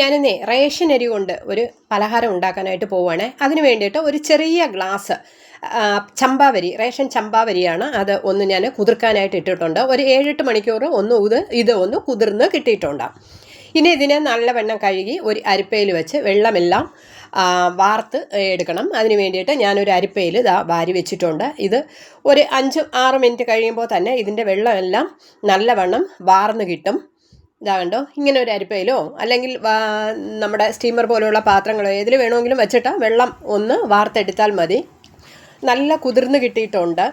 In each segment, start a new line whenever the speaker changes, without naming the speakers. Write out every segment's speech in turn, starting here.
ഞാനിന്നേ ration അരി കൊണ്ട് ഒരു പലഹാരം ഉണ്ടാക്കാനായിട്ട് പോവുകയാണേ അതിന് വേണ്ടിയിട്ട് ഒരു ചെറിയ ഗ്ലാസ് ചമ്പാവരി റേഷൻ ചമ്പാവരിയാണ് അത് ഒന്ന് ഞാൻ കുതിർക്കാനായിട്ട് ഇട്ടിട്ടുണ്ട്. ഒരു ഏഴെട്ട് മണിക്കൂർ ഒന്ന് ഇത് ഇത് ഒന്ന് കുതിർന്ന് കിട്ടിയിട്ടുണ്ട്. ഇനി ഇതിനെ നല്ല നല്ലവണ്ണം കഴുകി ഒരു അരിപ്പയിൽ വെച്ച് വെള്ളമെല്ലാം വാർത്ത് എടുക്കണം. അതിന് വേണ്ടിയിട്ട് ഞാനൊരു അരിപ്പയിൽ ഇതാ വാരി വെച്ചിട്ടുണ്ട്. ഇത് ഒരു അഞ്ച് ആറ് മിനിറ്റ് കഴിയുമ്പോൾ തന്നെ ഇതിന്റെ വെള്ളമെല്ലാം നല്ലവണ്ണം വാർന്ന് കിട്ടും. ഇതാ കണ്ടോ ഇങ്ങനെ ഒരു അരിപ്പയിലോ? അല്ലെങ്കിൽ നമ്മുടെ സ്റ്റീമർ പോലെയുള്ള പാത്രങ്ങളോ ഏതിൽ വേണമെങ്കിലും വെച്ചിട്ട് വെള്ളം ഒന്ന് വാർത്തെടുത്താൽ മതി. നല്ല കുതിർന്ന് കിട്ടിയിട്ടുണ്ട്.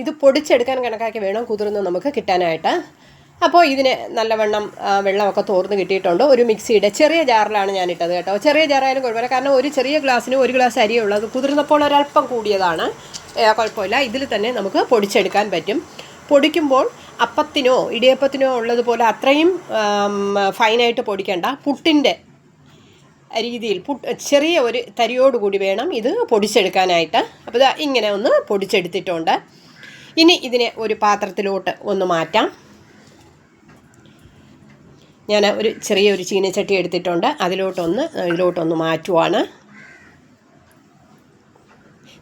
ഇത് പൊടിച്ചെടുക്കാൻ കണക്കാക്കി വേണം കുതിർന്ന് നമുക്ക് കിട്ടാനായിട്ട്. അപ്പോൾ ഇതിന് നല്ലവണ്ണം വെള്ളമൊക്കെ തോർന്ന് കിട്ടിയിട്ടുണ്ട്. ഒരു മിക്സിയുടെ ചെറിയ ജാറിലാണ് ഞാൻ ഇട്ടത് കേട്ടോ. ചെറിയ ജാറായാലും കുഴപ്പമില്ല. കാരണം ഒരു ചെറിയ ഗ്ലാസ്സിന് ഒരു ഗ്ലാസ് അരിയേ ഉള്ളൂ അത് കുതിർന്നപ്പോൾ ഒരല്പം കൂടിയതാണ്. കുഴപ്പമില്ല. ഇതിൽ തന്നെ നമുക്ക് പൊടിച്ചെടുക്കാൻ പറ്റും. പൊടിക്കുമ്പോൾ അപ്പത്തിനോ ഇടിയപ്പത്തിനോ ഉള്ളതുപോലെ അത്രയും ഫൈനായിട്ട് പൊടിക്കേണ്ട. പുട്ടിന്റെ രീതിയിൽ പുട്ട് ചെറിയ ഒരു തരിയോടുകൂടി വേണം ഇത് പൊടിച്ചെടുക്കാനായിട്ട്. അപ്പോൾ ഇങ്ങനെ ഒന്ന് പൊടിച്ചെടുത്തിട്ടുണ്ട്. ഇനി ഇതിനെ ഒരു പാത്രത്തിലോട്ട് ഒന്ന് മാറ്റാം. ഞാൻ ഒരു ചെറിയ ഒരു ചീനച്ചട്ടി എടുത്തിട്ടുണ്ട്. അതിലോട്ടൊന്ന് ഇതിലോട്ടൊന്ന് മാറ്റുവാണ്.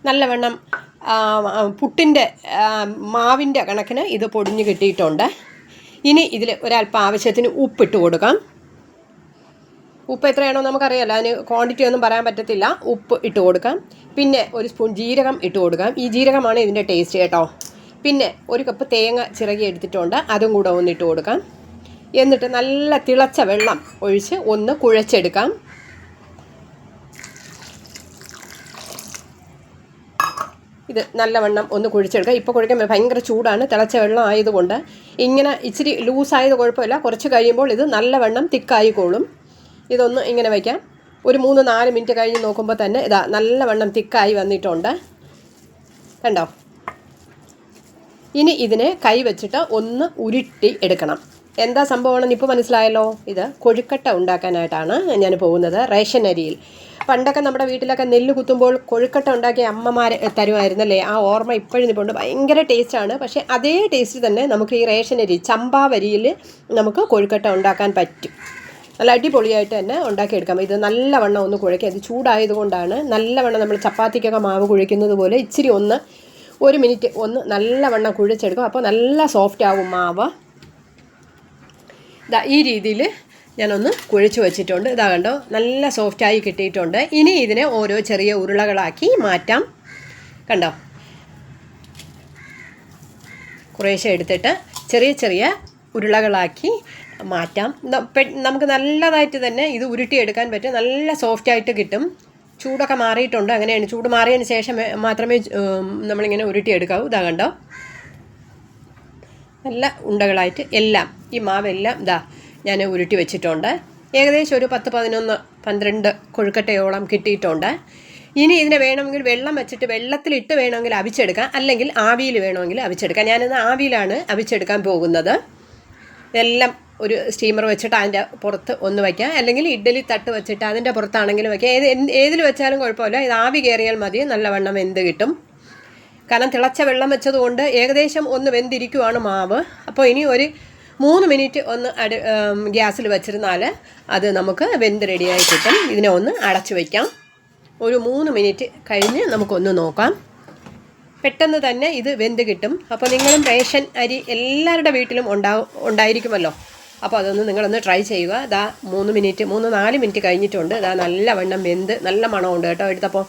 നല്ലവണ്ണം പുട്ടിന്റെ മാവിന്റെ കണക്കിന് ഇത് പൊടിഞ്ഞ് കിട്ടിയിട്ടുണ്ട്. ഇനി ഇതിൽ ഒരല്പം ആവശ്യത്തിന് ഉപ്പിട്ട് കൊടുക്കാം. ഉപ്പ് എത്രയാണോ നമുക്കറിയാമല്ലോ അതിന് ക്വാണ്ടിറ്റി ഒന്നും പറയാൻ പറ്റത്തില്ല. ഉപ്പ് ഇട്ട് കൊടുക്കാം. പിന്നെ ഒരു സ്പൂൺ ജീരകം ഇട്ട് കൊടുക്കാം. ഈ ജീരകമാണ് ഇതിന്റെ ടേസ്റ്റ് കേട്ടോ. പിന്നെ ഒരു കപ്പ് തേങ്ങ ചിറകി എടുത്തിട്ടുണ്ട്. അതും കൂടെ ഒന്നിട്ട് കൊടുക്കാം. എന്നിട്ട് നല്ല തിളച്ച വെള്ളം ഒഴിച്ച് ഒന്ന് കുഴച്ചെടുക്കാം. ഇത് നല്ലവണ്ണം ഒന്ന് കുഴിച്ചെടുക്കുക. ഇപ്പോൾ കുഴിക്കാൻ ഭയങ്കര ചൂടാണ്. തിളച്ച വെള്ളം ആയതുകൊണ്ട് ഇങ്ങനെ ഇച്ചിരി ലൂസായത് കുഴപ്പമില്ല. കുറച്ച് കഴിയുമ്പോൾ ഇത് നല്ലവണ്ണം തിക്കായിക്കോളും ഇതൊന്ന് ഇങ്ങനെ വയ്ക്കാം ഒരു മൂന്ന് നാല് മിനിറ്റ് കഴിഞ്ഞ് നോക്കുമ്പോൾ തന്നെ ഇതാ നല്ലവണ്ണം തിക്കായി വന്നിട്ടുണ്ട്. കണ്ടോ? ഇനി ഇതിനെ കൈ വെച്ചിട്ട് ഒന്ന് ഉരുട്ടി എടുക്കണം. എന്താ സംഭവമാണെന്ന് ഇപ്പോൾ മനസ്സിലായല്ലോ? ഇത് കൊഴുക്കട്ട ഉണ്ടാക്കാനായിട്ടാണ് ഞാൻ പോകുന്നത് റേഷൻ അരിയിൽ. പണ്ടൊക്കെ നമ്മുടെ വീട്ടിലൊക്കെ നെല്ല് കുത്തുമ്പോൾ കൊഴുക്കട്ട ഉണ്ടാക്കിയ അമ്മമാർ തരുമായിരുന്നല്ലേ? ആ ഓർമ്മ ഇപ്പോഴും നിൽപ്പുണ്ട് ഭയങ്കര ടേസ്റ്റാണ് പക്ഷേ അതേ ടേസ്റ്റ് തന്നെ നമുക്ക് ഈ റേഷൻ അരി ചമ്പാവരിയിൽ നമുക്ക് കൊഴുക്കട്ട ഉണ്ടാക്കാൻ പറ്റും. നല്ല അടിപൊളിയായിട്ട് തന്നെ ഉണ്ടാക്കിയെടുക്കാം. ഇത് നല്ലവണ്ണം ഒന്ന് കുഴയ്ക്കുക. ഇത് ചൂടായതുകൊണ്ടാണ് നല്ലവണ്ണം നമ്മൾ ചപ്പാത്തിക്കൊക്കെ മാവ് കുഴയ്ക്കുന്നത് പോലെ ഇച്ചിരി ഒന്ന് ഒരു മിനിറ്റ് ഒന്ന് നല്ലവണ്ണം കുഴച്ചെടുക്കും. അപ്പോൾ നല്ല സോഫ്റ്റ് ആവും മാവ്. ഈ രീതിയിൽ ഞാനൊന്ന് കുഴച്ച് വെച്ചിട്ടുണ്ട്. ഇതാ കണ്ടോ? നല്ല സോഫ്റ്റായി കിട്ടിയിട്ടുണ്ട്. ഇനി ഇതിനെ ഓരോ ചെറിയ ഉരുളകളാക്കി മാറ്റാം. കണ്ടോ? കുറേശ്ശെ എടുത്തിട്ട് ചെറിയ ചെറിയ ഉരുളകളാക്കി മാറ്റാം. നമുക്ക് നല്ലതായിട്ട് തന്നെ ഇത് ഉരുട്ടിയെടുക്കാൻ പറ്റും. നല്ല സോഫ്റ്റായിട്ട് കിട്ടും. ചൂടൊക്കെ മാറിയിട്ടുണ്ട്. അങ്ങനെയാണ്. ചൂട് മാറിയതിന് ശേഷം മാത്രമേ നമ്മളിങ്ങനെ ഉരുട്ടിയെടുക്കാവൂ. ഇതാ കണ്ടോ? നല്ല ഉണ്ടകളായിട്ട് എല്ലാം ഈ മാവെല്ലാം ഇതാ ഞാൻ ഉരുട്ടി വെച്ചിട്ടുണ്ട്. ഏകദേശം ഒരു പത്ത് പതിനൊന്ന് പന്ത്രണ്ട് കൊഴുക്കട്ടയോളം കിട്ടിയിട്ടുണ്ട്. ഇനി ഇതിനെ വേണമെങ്കിൽ വെള്ളം വെച്ചിട്ട് വെള്ളത്തിലിട്ട് വേണമെങ്കിൽ അവിച്ചെടുക്കാം. അല്ലെങ്കിൽ ആവിയിൽ വേണമെങ്കിൽ അവിച്ചെടുക്കാം. ഞാനിന്ന് ആവിയിലാണ് അവിച്ചെടുക്കാൻ പോകുന്നത്. എല്ലാം ഒരു സ്റ്റീമർ വെച്ചിട്ട് അതിന്റെ പുറത്ത് ഒന്ന് വയ്ക്കാം. അല്ലെങ്കിൽ ഇഡ്ഡലി തട്ട് വെച്ചിട്ട് അതിന്റെ പുറത്താണെങ്കിലും വയ്ക്കാം. ഏത് ഏതിൽ വെച്ചാലും കുഴപ്പമില്ല. ഇത് ആവി കയറിയാൽ മതി. നല്ലവണ്ണം വെന്ത് കിട്ടും. കാരണം തിളച്ച വെള്ളം വെച്ചതുകൊണ്ട് ഏകദേശം ഒന്ന് വെന്തിരിക്കുവാണ് മാവ്. അപ്പോൾ ഇനി ഒരു മൂന്ന് മിനിറ്റ് ഒന്ന് അടി ഗ്യാസിൽ വെച്ചിരുന്നാൽ അത് നമുക്ക് വെന്ത് റെഡിയായി കിട്ടും. ഇതിനെ ഒന്ന് അടച്ചു വയ്ക്കാം ഒരു മൂന്ന് മിനിറ്റ് കഴിഞ്ഞ് നമുക്കൊന്ന് നോക്കാം. പെട്ടെന്ന് തന്നെ ഇത് വെന്ത് കിട്ടും. അപ്പോൾ നിങ്ങളും റേഷൻ അരി എല്ലാവരുടെ വീട്ടിലും ഉണ്ടാവും ഉണ്ടായിരിക്കുമല്ലോ. അപ്പോൾ അതൊന്ന് നിങ്ങളൊന്ന് ട്രൈ ചെയ്യുക. ഇതാ മൂന്ന് മിനിറ്റ് മൂന്ന് നാല് മിനിറ്റ് കഴിഞ്ഞിട്ടുണ്ട്. ഇതാ നല്ല വണ്ണം വെന്ത് നല്ല മണമുണ്ട് കേട്ടോ എടുത്തപ്പോൾ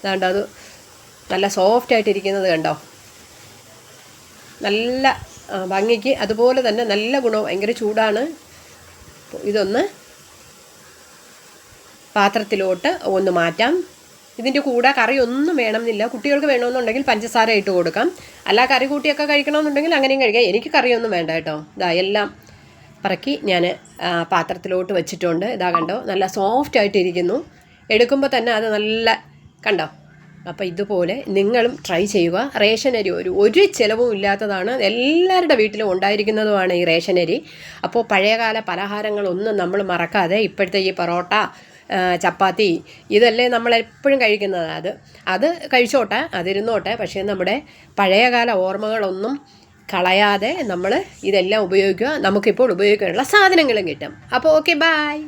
ഇതാണ്ട് അത് നല്ല സോഫ്റ്റ് ആയിട്ടിരിക്കുന്നത് കണ്ടോ? നല്ല ഭംഗിക്ക് അതുപോലെ തന്നെ നല്ല ഗുണം ഭയങ്കര ചൂടാണ്. ഇതൊന്ന് പാത്രത്തിലോട്ട് ഒന്ന് മാറ്റാം. ഇതിന്റെ കൂടെ കറി ഒന്നും വേണമെന്നില്ല. കുട്ടികൾക്ക് വേണമെന്നുണ്ടെങ്കിൽ പഞ്ചസാര ഇട്ട് കൊടുക്കാം. അല്ല കറി കൂട്ടിയൊക്കെ കഴിക്കണമെന്നുണ്ടെങ്കിൽ അങ്ങനെയും കഴിക്കാം. എനിക്ക് കറിയൊന്നും വേണ്ട കേട്ടോ. ഇതാ എല്ലാം പറക്കി ഞാൻ പാത്രത്തിലോട്ട് വെച്ചിട്ടുണ്ട്. ഇതാ കണ്ടോ? നല്ല സോഫ്റ്റ് ആയിട്ടിരിക്കുന്നു. എടുക്കുമ്പോൾ തന്നെ അത് നല്ല കണ്ടോ? അപ്പോൾ ഇതുപോലെ നിങ്ങളും ട്രൈ ചെയ്യുക. റേഷൻ അരി ഒരു ഒരു ചിലവും ഇല്ലാത്തതാണ്. എല്ലാവരുടെ വീട്ടിലും ഉണ്ടായിരിക്കുന്നതുമാണ് ഈ റേഷൻ അരി. അപ്പോൾ പഴയകാല പലഹാരങ്ങളൊന്നും നമ്മൾ മറക്കാതെ ഇപ്പോഴത്തെ ഈ പൊറോട്ട ചപ്പാത്തി ഇതല്ലേ നമ്മൾ എപ്പോഴും കഴിക്കുന്നത്. അത് അത് കഴിച്ചോട്ടെ അതിരുന്നോട്ടെ. പക്ഷേ നമ്മുടെ പഴയകാല ഓർമ്മകളൊന്നും കളയാതെ നമ്മൾ ഇതെല്ലാം ഉപയോഗിക്കുക. നമുക്കിപ്പോൾ ഉപയോഗിക്കാനുള്ള സാധനങ്ങളും കിട്ടും. അപ്പോൾ ഓക്കെ ബായ്